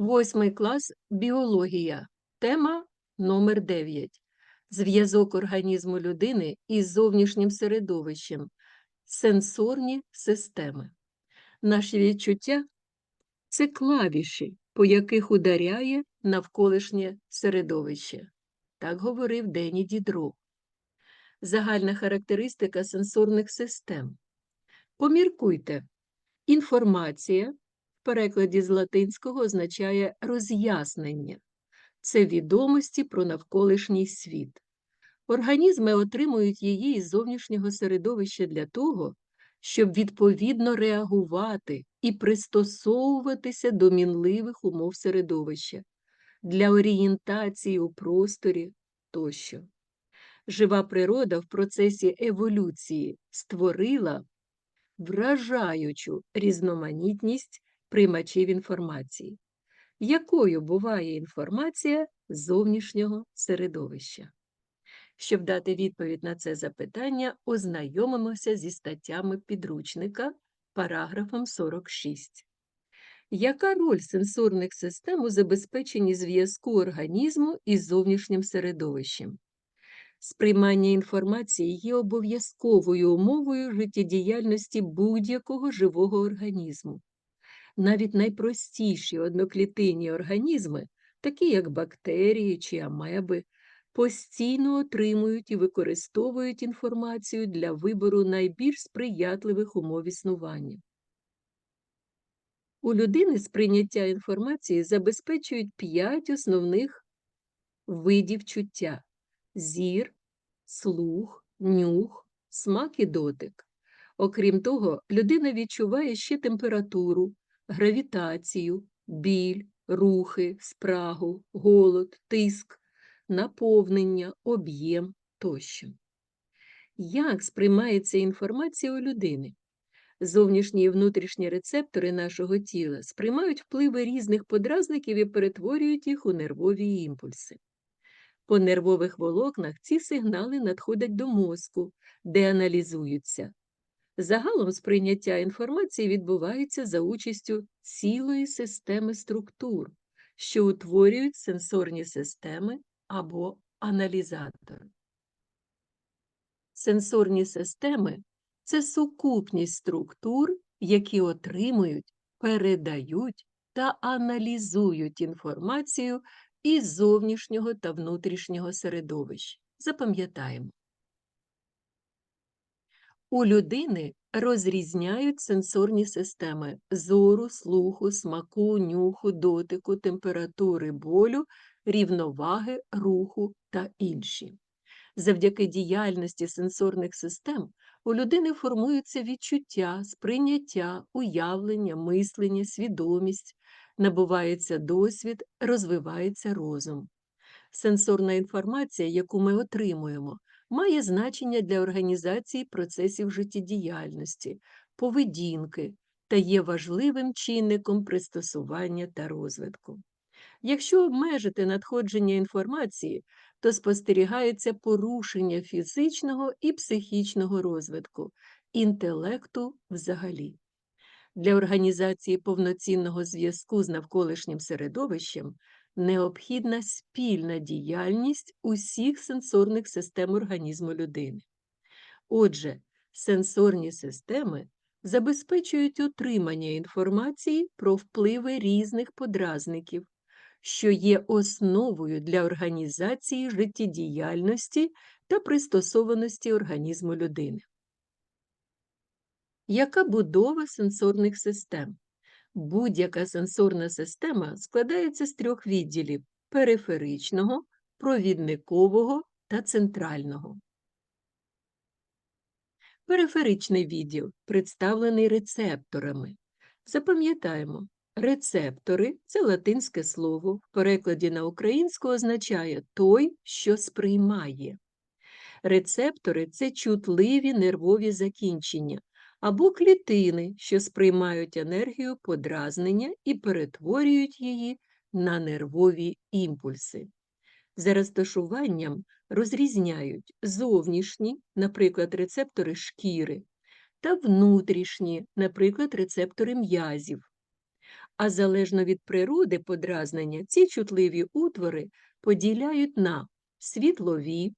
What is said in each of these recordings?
Восьмий клас біологія. Тема номер 9. Зв'язок організму людини із зовнішнім середовищем. Сенсорні системи. Наші відчуття це клавіші, по яких ударяє навколишнє середовище. Так говорив Дені Дідро. Загальна характеристика сенсорних систем. Поміркуйте. Інформація перекладі з латинського означає роз'яснення. Це відомості про навколишній світ. Організми отримують її із зовнішнього середовища для того, щоб відповідно реагувати і пристосовуватися до мінливих умов середовища, для орієнтації у просторі тощо. Жива природа в процесі еволюції створила вражаючу різноманітність приймачів інформації. Якою буває інформація зовнішнього середовища? Щоб дати відповідь на це запитання, ознайомимося зі статтями підручника параграфом 46. Яка роль сенсорних систем у забезпеченні зв'язку організму із зовнішнім середовищем? Сприймання інформації є обов'язковою умовою життєдіяльності будь-якого живого організму. Навіть найпростіші одноклітинні організми, такі як бактерії чи амеби, постійно отримують і використовують інформацію для вибору найбільш сприятливих умов існування. У людини сприйняття інформації забезпечують п'ять основних видів чуття зір, слух, нюх, смак і дотик. Окрім того, людина відчуває ще температуру, гравітацію, біль, рухи, спрагу, голод, тиск, наповнення, об'єм тощо. Як сприймається інформація у людини? Зовнішні і внутрішні рецептори нашого тіла сприймають впливи різних подразників і перетворюють їх у нервові імпульси. По нервових волокнах ці сигнали надходять до мозку, де аналізуються. Загалом сприйняття інформації відбувається за участю цілої системи структур, що утворюють сенсорні системи або аналізатори. Сенсорні системи це сукупність структур, які отримують, передають та аналізують інформацію із зовнішнього та внутрішнього середовища. Запам'ятаємо. У людини розрізняють сенсорні системи зору, слуху, смаку, нюху, дотику, температури болю, рівноваги, руху та інші. Завдяки діяльності сенсорних систем у людини формуються відчуття, сприйняття, уявлення, мислення, свідомість, набувається досвід, розвивається розум. Сенсорна інформація, яку ми отримуємо, має значення для організації процесів життєдіяльності, поведінки та є важливим чинником пристосування та розвитку. Якщо обмежити надходження інформації, то спостерігається порушення фізичного і психічного розвитку, інтелекту взагалі. Для організації повноцінного зв'язку з навколишнім середовищем необхідна спільна діяльність усіх сенсорних систем організму людини. Отже, сенсорні системи забезпечують отримання інформації про впливи різних подразників, що є основою для організації життєдіяльності та пристосованості організму людини. Яка будова сенсорних систем? Будь-яка сенсорна система складається з трьох відділів периферичного, провідникового та центрального. Периферичний відділ представлений рецепторами. Запам'ятаємо, рецептори це латинське слово, в перекладі на українську означає той, що сприймає. Рецептори це чутливі нервові закінчення, або клітини, що сприймають енергію подразнення і перетворюють її на нервові імпульси. За розташуванням розрізняють зовнішні, наприклад, рецептори шкіри, та внутрішні, наприклад, рецептори м'язів. а залежно від природи подразнення, ці чутливі утвори поділяють на світлові,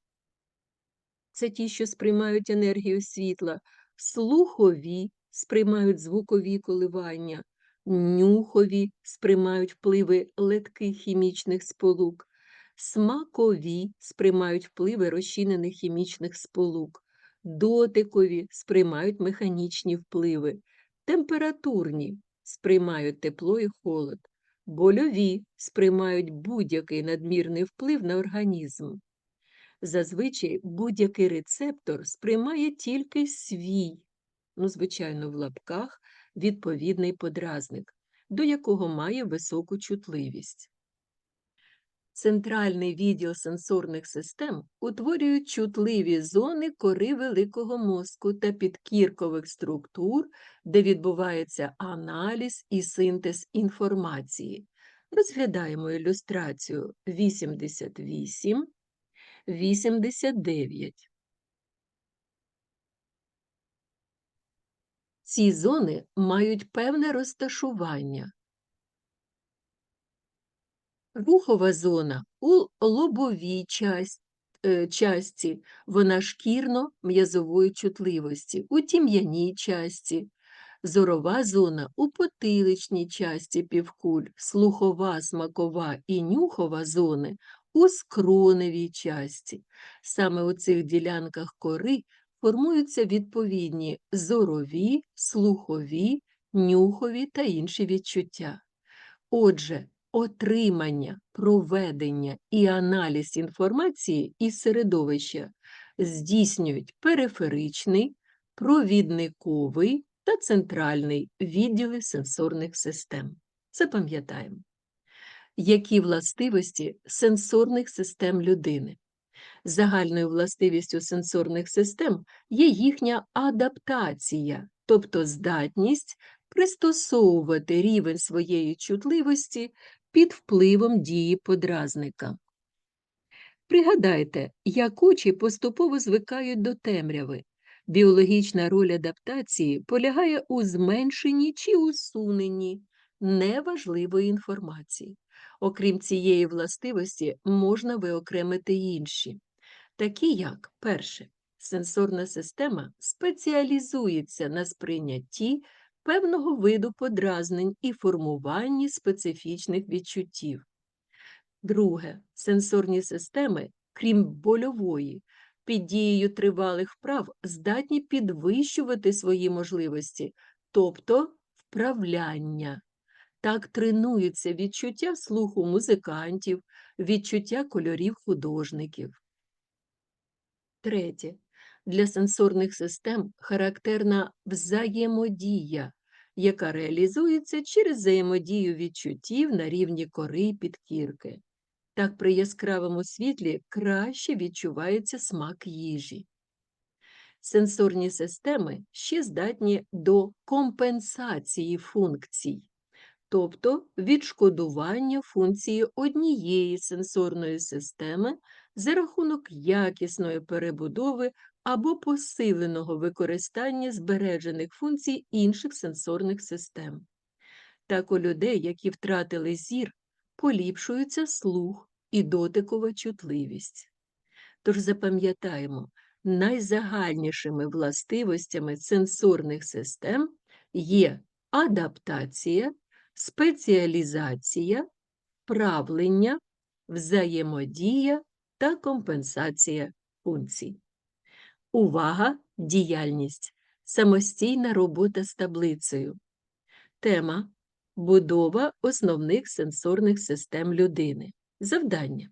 це ті, що сприймають енергію світла, слухові сприймають звукові коливання, нюхові сприймають впливи летких хімічних сполук, смакові сприймають впливи розчинених хімічних сполук, дотикові сприймають механічні впливи, температурні сприймають тепло і холод, больові сприймають будь-який надмірний вплив на організм. Зазвичай будь-який рецептор сприймає тільки свій, ну, звичайно, в лапках, відповідний подразник, до якого має високу чутливість. Центральний відділ сенсорних систем утворюють чутливі зони кори великого мозку та підкіркових структур, де відбувається аналіз і синтез інформації. Розглядаємо ілюстрацію 88, 89. Ці зони мають певне розташування. Рухова зона у лобовій част- е, вона шкірно-м'язової чутливості, у тім'яній частці, зорова зона у потиличній часті півкуль, слухова, смакова і нюхова зони у скроневій часті. Саме у цих ділянках кори формуються відповідні зорові, слухові, нюхові та інші відчуття. Отже, отримання, проведення і аналіз інформації із середовища здійснюють периферичний, провідниковий та центральний відділи сенсорних систем. Запам'ятаємо, які властивості сенсорних систем людини. Загальною властивістю сенсорних систем є їхня адаптація, тобто здатність пристосовувати рівень своєї чутливості під впливом дії подразника. Пригадайте, як очі поступово звикають до темряви. Біологічна роль адаптації полягає у зменшенні чи усуненні неважливої інформації. Окрім цієї властивості, можна виокремити інші, такі як перше, сенсорна система спеціалізується на сприйнятті певного виду подразнень і формуванні специфічних відчуттів. Друге, сенсорні системи, крім больової, під дією тривалих вправ здатні підвищувати свої можливості, тобто вправляння. Так тренуються відчуття слуху музикантів, відчуття кольорів художників. Третє. Для сенсорних систем характерна взаємодія, яка реалізується через взаємодію відчуттів на рівні кори і підкірки. Так при яскравому світлі краще відчувається смак їжі. Сенсорні системи ще здатні до компенсації функцій, тобто відшкодування функції однієї сенсорної системи за рахунок якісної перебудови або посиленого використання збережених функцій інших сенсорних систем. Так у людей, які втратили зір, поліпшується слух і дотикова чутливість. Тож запам'ятаємо, найзагальнішими властивостями сенсорних систем є адаптація, спеціалізація, правлення, взаємодія та компенсація функцій. Увага, діяльність, самостійна робота з таблицею. Тема Будова основних сенсорних систем людини. Завдання.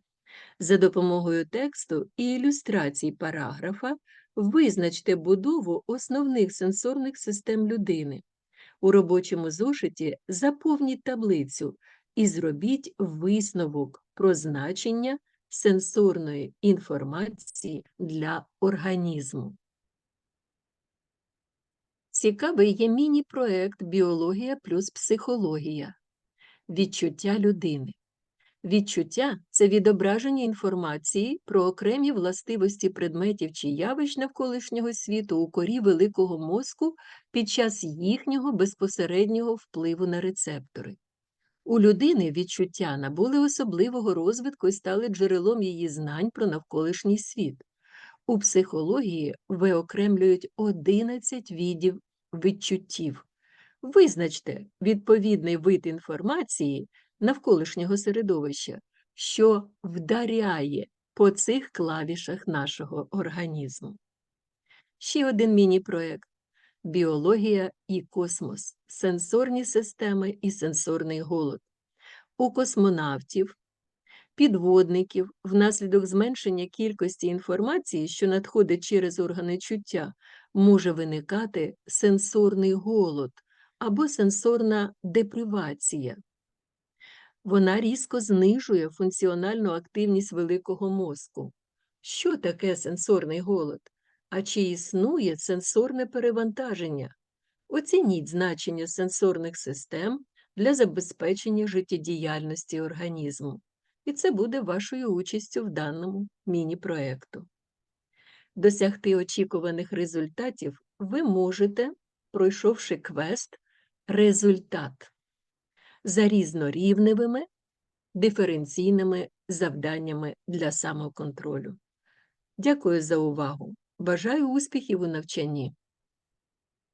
За допомогою тексту і ілюстрацій параграфа визначте будову основних сенсорних систем людини. У робочому зошиті заповніть таблицю і зробіть висновок про значення сенсорної інформації для організму. Цікавий є міні-проект Біологія плюс психологія. Відчуття людини. Відчуття це відображення інформації про окремі властивості предметів чи явищ навколишнього світу у корі великого мозку під час їхнього безпосереднього впливу на рецептори. У людини відчуття набули особливого розвитку і стали джерелом її знань про навколишній світ. У психології виокремлюють 11 видів відчуттів. Визначте відповідний вид інформації навколишнього середовища, що вдаряє по цих клавішах нашого організму. Ще один міні-проект Біологія і космос, сенсорні системи і сенсорний голод. У космонавтів, підводників внаслідок зменшення кількості інформації, що надходить через органи чуття, може виникати сенсорний голод або сенсорна депривація. Вона різко знижує функціональну активність великого мозку. Що таке сенсорний голод? А чи існує сенсорне перевантаження? Оцініть значення сенсорних систем для забезпечення життєдіяльності організму. І це буде вашою участю в даному міні-проекту. Досягти очікуваних результатів ви можете, пройшовши квест результат за різнорівневими диференційними завданнями для самоконтролю. Дякую за увагу! Бажаю успіхів у навчанні!